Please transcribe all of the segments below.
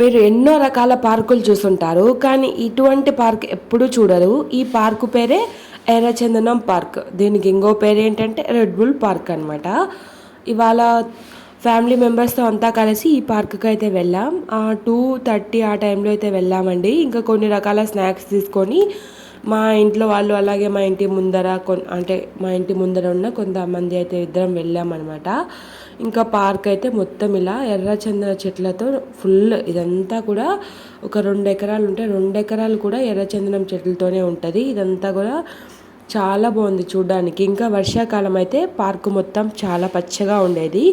మీరు ఎన్నో రకాల పార్కులు చూసుంటారు కానీ ఇటువంటి పార్క్ ఎప్పుడూ చూడరు. ఈ పార్కు పేరే ఎర్రచందనం పార్క్. దీనికి ఇంకో పేరు ఏంటంటే రెడ్ బుల్ పార్క్ అనమాట ఇవాళ ఫ్యామిలీ మెంబర్స్తో అంతా కలిసి ఈ పార్క్కి అయితే వెళ్ళాం. టూ థర్టీ ఆ టైంలో అయితే వెళ్ళామండి. ఇంకా కొన్ని రకాల స్నాక్స్ తీసుకొని మా ఇంట్లో వాళ్ళు అలాగే మా ఇంటి ముందర కొన్ అంటే మా ఇంటి ముందర ఉన్న కొంతమంది అయితే ఇద్దరం వెళ్ళామన్నమాట. ఇంకా పార్క్ అయితే మొత్తం ఇలా ఎర్రచందన చెట్లతో ఫుల్ ఇదంతా కూడా ఒక రెండు ఎకరాలు ఉంటే రెండు ఎకరాలు కూడా ఎర్రచందనం చెట్లతోనే ఉంటుంది. ఇదంతా కూడా చాలా బాగుంది చూడడానికి. ఇంకా వర్షాకాలం అయితే పార్కు మొత్తం చాలా పచ్చగా ఉండేది.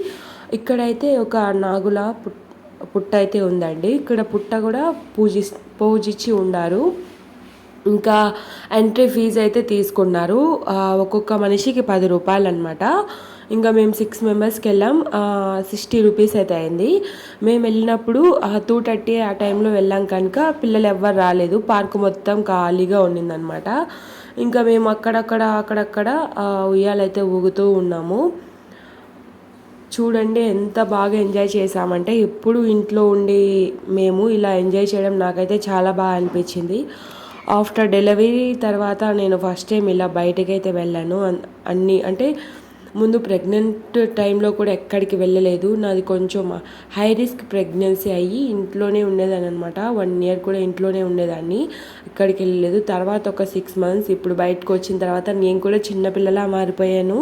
ఇక్కడైతే ఒక నాగుల పుట్ పుట్ట అయితే ఉందండి. ఇక్కడ పుట్ట కూడా పూజి పూజించి ఉండారు. ఇంకా ఎంట్రీ ఫీజు అయితే తీసుకున్నారు. ఒక్కొక్క మనిషికి పది రూపాయలు అనమాట ఇంకా మేము సిక్స్ మెంబర్స్కి వెళ్ళాం సిక్స్టీ రూపీస్ అయితే అయింది. మేము వెళ్ళినప్పుడు టూ థర్టీ ఆ టైంలో వెళ్ళాం కనుక పిల్లలు ఎవ్వరు రాలేదు. పార్క్ మొత్తం ఖాళీగా ఉండిందనమాట ఇంకా మేము అక్కడక్కడ అక్కడక్కడ ఉయ్యాలైతే ఊగుతూ ఉన్నాము. చూడండి ఎంత బాగా ఎంజాయ్ చేసామంటే ఎప్పుడు ఇంట్లో ఉండి మేము ఇలా ఎంజాయ్ చేయడం నాకైతే చాలా బాగా అనిపించింది. ఆఫ్టర్ డెలివరీ తర్వాత నేను ఫస్ట్ టైం ఇలా బయటకి అయితే వెళ్ళాను అన్ని అంటే ముందు ప్రెగ్నెంట్ టైంలో కూడా ఎక్కడికి వెళ్ళలేదు. నాది కొంచెం హై రిస్క్ ప్రెగ్నెన్సీ అయ్యి ఇంట్లోనే ఉండేదాన్ని అనమాట వన్ ఇయర్ కూడా ఇంట్లోనే ఉండేదాన్ని. ఎక్కడికి వెళ్ళలేదు. తర్వాత ఒక సిక్స్ మంత్స్ ఇప్పుడు బయటకు వచ్చిన తర్వాత నేను కూడా చిన్నపిల్లలా మారిపోయాను.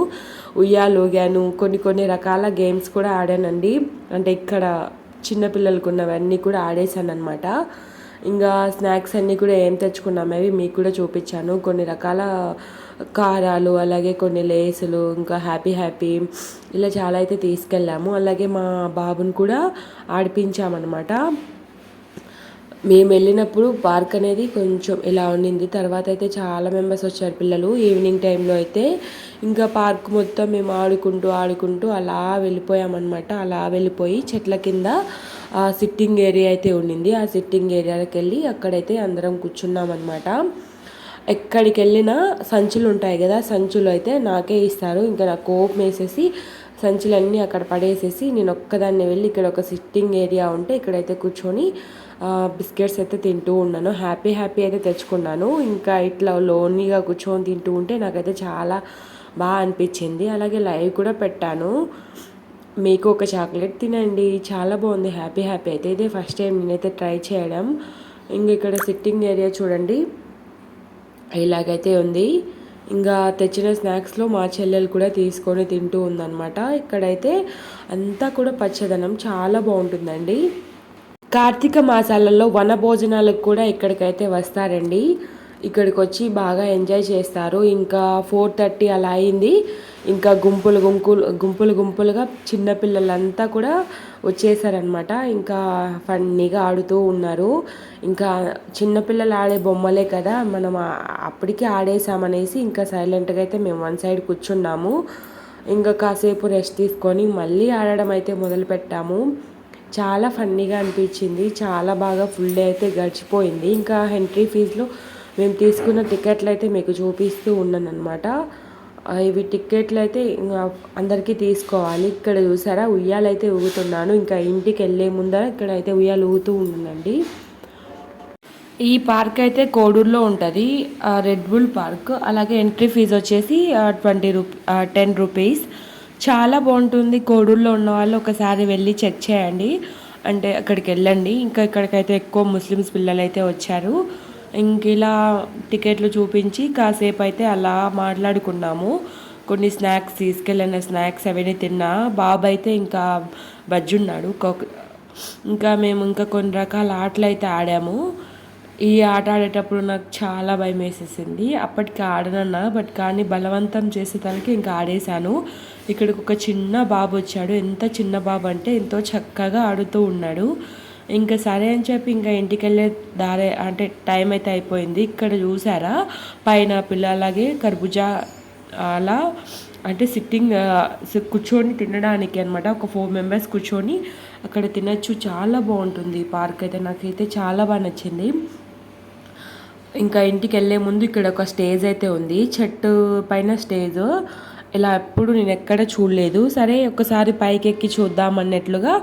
ఉయ్యాలోగాను కొన్ని కొన్ని రకాల గేమ్స్ కూడా ఆడానండి. అంటే ఇక్కడ చిన్నపిల్లలకు ఉన్నవన్నీ కూడా ఆడేశాను అనమాట ఇంకా స్నాక్స్ అన్నీ కూడా ఏం తెచ్చుకున్నాం అవి మీకు కూడా చూపించాను. కొన్ని రకాల కారాలు అలాగే కొన్ని లేసులు ఇంకా హ్యాపీ హ్యాపీ ఇలా చాలా అయితే తీసుకెళ్ళాము. అలాగే మా బాబుని కూడా ఆడిపించామన్నమాట. మేము వెళ్ళినప్పుడు పార్క్ అనేది కొంచెం ఇలా ఉండింది? తర్వాత అయితే చాలా మెంబర్స్ వచ్చారు పిల్లలు. ఈవినింగ్ టైంలో అయితే ఇంకా పార్క్ మొత్తం మేము ఆడుకుంటూ ఆడుకుంటూ అలా వెళ్ళిపోయామన్నమాట. అలా వెళ్ళిపోయి చెట్ల కింద ఆ సిట్టింగ్ ఏరియా అయితే ఉండింది. ఆ సిట్టింగ్ ఏరియాకి వెళ్ళి అక్కడైతే అందరం కూర్చున్నాం అనమాట ఎక్కడికి వెళ్ళినా సంచులు ఉంటాయి కదా? సంచులు అయితే నాకే ఇస్తారు. ఇంకా నాకు కోపం వేసేసి సంచులన్నీ అక్కడ పడేసేసి నేను ఒక్కదాన్ని వెళ్ళి ఇక్కడ ఒక సిట్టింగ్ ఏరియా ఉంటే ఇక్కడైతే కూర్చొని బిస్కెట్స్ అయితే తింటూ ఉన్నాను. హ్యాపీ హ్యాపీ అయితే తెచ్చుకున్నాను. ఇంకా ఇట్లా లోన్లీగా కూర్చొని తింటూ ఉంటే నాకైతే చాలా బాగా అనిపించింది. అలాగే లైవ్ కూడా పెట్టాను. మీకు ఒక చాక్లెట్ తినండి. చాలా బాగుంది. హ్యాపీ హ్యాపీ అయితే. ఇదే ఫస్ట్ టైం నేనైతే ట్రై చేయడం. ఇంక ఇక్కడ సిట్టింగ్ ఏరియా చూడండి. ఇలాగైతే ఉంది. ఇంకా తెచ్చిన స్నాక్స్లో మా చెల్లెలు కూడా తీసుకొని తింటూ ఉందన్నమాట. ఇక్కడైతే అంతా కూడా పచ్చదనం చాలా బాగుంటుందండి. కార్తీక మాసాలలో వన భోజనాలకు కూడా ఇక్కడికైతే వస్తారండి. ఇక్కడికి వచ్చి బాగా ఎంజాయ్ చేస్తారు. ఇంకా ఫోర్ థర్టీ అలా అయింది. ఇంకా గుంపులు గుంపులు గుంపులు గుంపులుగా చిన్నపిల్లలంతా కూడా వచ్చేసారనమాట ఇంకా ఫన్నీగా ఆడుతూ ఉన్నారు. ఇంకా చిన్నపిల్లలు ఆడే బొమ్మలే కదా మనం అప్పటికే ఆడేసామనేసి ఇంకా సైలెంట్గా అయితే మేము వన్ సైడ్ కూర్చున్నాము. ఇంకా కాసేపు రెస్ట్ తీసుకొని మళ్ళీ ఆడడం అయితే మొదలుపెట్టాము చాలా ఫన్నీగా అనిపించింది. చాలా బాగా ఫుల్ డే అయితే గడిచిపోయింది. ఇంకా ఎంట్రీ ఫీజులో మేము తీసుకున్న టికెట్లు అయితే మీకు చూపిస్తూ ఉన్నాను అనమాట ఇవి టిక్కెట్లు అయితే అందరికీ తీసుకోవాలి. ఇక్కడ చూసారా? ఉయ్యాలైతే ఊగుతున్నాను. ఇంకా ఇంటికి వెళ్ళే ముందర ఇక్కడ అయితే ఉయ్యాలు ఊగుతూ ఉండండి. ఈ పార్క్ అయితే కోడూరులో ఉంటుంది. రెడ్ బుల్ పార్క్ అలాగే ఎంట్రీ ఫీజు వచ్చేసి ట్వంటీ రూపీ టెన్ రూపీస్. చాలా బాగుంటుంది. కోడూరులో ఉన్న వాళ్ళు ఒకసారి వెళ్ళి చెక్ చేయండి. అంటే అక్కడికి వెళ్ళండి. ఇంకా ఇక్కడికైతే ఎక్కువ ముస్లిమ్స్ పిల్లలు అయితే వచ్చారు. ఇంక ఇలా టికెట్లు చూపించి కాసేపు అయితే అలా మాట్లాడుకున్నాము. కొన్ని స్నాక్స్ తీసుకెళ్ళిన స్నాక్స్ అవన్నీ తిన్నా. బాబు అయితే ఇంకా బజ్జున్నాడు. ఇంకా మేము ఇంకా కొన్ని రకాల ఆటలు అయితే ఆడాము. ఈ ఆట ఆడేటప్పుడు నాకు చాలా భయం వేసేసింది అప్పటికి ఆడనన్నా బట్ కానీ బలవంతం చేసేదానికి ఇంకా ఆడేశాను. ఇక్కడికి ఒక చిన్న బాబు వచ్చాడు ఎంత చిన్న బాబు అంటే ఎంతో చక్కగా ఆడుతూ ఉన్నాడు. ఇంకా సరే అని చెప్పి ఇంకా ఇంటికి వెళ్ళే దారే అంటే టైం అయితే అయిపోయింది. ఇక్కడ చూసారా? పైన పిల్లలాగే కర్బుజా అలా అంటే సిట్టింగ్ కూర్చొని తినడానికి అనమాట ఒక ఫోర్ మెంబర్స్ కూర్చొని అక్కడ తినచ్చు. చాలా బాగుంటుంది. పార్క్ అయితే నాకైతే చాలా బాగా నచ్చింది. ఇంకా ఇంటికి వెళ్ళే ముందు ఇక్కడ ఒక స్టేజ్ అయితే ఉంది. చెట్టు పైన స్టేజ్. ఇలా ఎప్పుడు నేను ఎక్కడ చూడలేదు. సరే ఒకసారి పైకి ఎక్కి చూద్దాం అన్నట్లుగా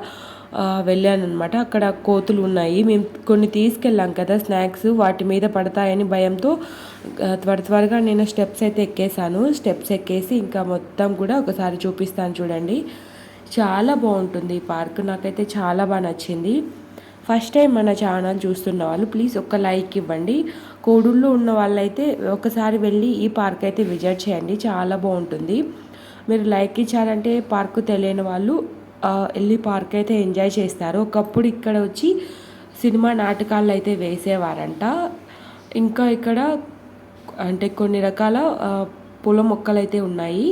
వెళ్ళాను అనమాట అక్కడ కోతులు ఉన్నాయి. మేము కొన్ని తీసుకెళ్ళాం కదా స్నాక్స్ వాటి మీద పడతాయని భయంతో త్వర త్వరగా నేను స్టెప్స్ అయితే ఎక్కేసాను స్టెప్స్ ఎక్కేసి ఇంకా మొత్తం కూడా ఒకసారి చూపిస్తాను చూడండి. చాలా బాగుంటుంది ఈ పార్క్. నాకైతే చాలా బాగా నచ్చింది. ఫస్ట్ టైం మన ఛానల్ చూస్తున్న వాళ్ళు ప్లీజ్ ఒక లైక్ ఇవ్వండి. కోడూరులో ఉన్న వాళ్ళైతే ఒకసారి వెళ్ళి ఈ పార్క్ అయితే విజిట్ చేయండి. చాలా బాగుంటుంది. మీరు లైక్ ఇచ్చారంటే పార్కు తెలియని వాళ్ళు వెళ్ళి పార్క్ అయితే ఎంజాయ్ చేస్తారు. ఒకప్పుడు ఇక్కడ వచ్చి సినిమా నాటకాలు అయితే వేసేవారంట. ఇంకా ఇక్కడ అంటే కొన్ని రకాల పూల మొక్కలు అయితే ఉన్నాయి.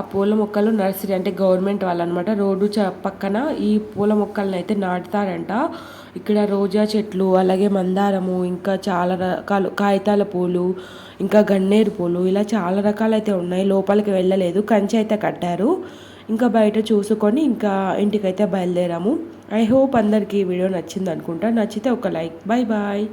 ఆ పూల మొక్కలు నర్సరీ అంటే గవర్నమెంట్ వాళ్ళు అనమాట రోడ్డు చ పక్కన ఈ పూల మొక్కలను అయితే నాటుతారంట. ఇక్కడ రోజా చెట్లు అలాగే మందారము ఇంకా చాలా రకాలు కాగితాల పూలు ఇంకా గన్నేరు పూలు ఇలా చాలా రకాలు అయితే ఉన్నాయి. లోపలికి వెళ్ళలేదు కంచె అయితే కట్టారు. ఇంకా బయట చూసుకొని ఇంకా ఇంటికైతే బయలుదేరాము. ఐ హోప్ అందరికీ ఈ వీడియో నచ్చింది అనుకుంటా నచ్చితే ఒక లైక్ బాయ్ బాయ్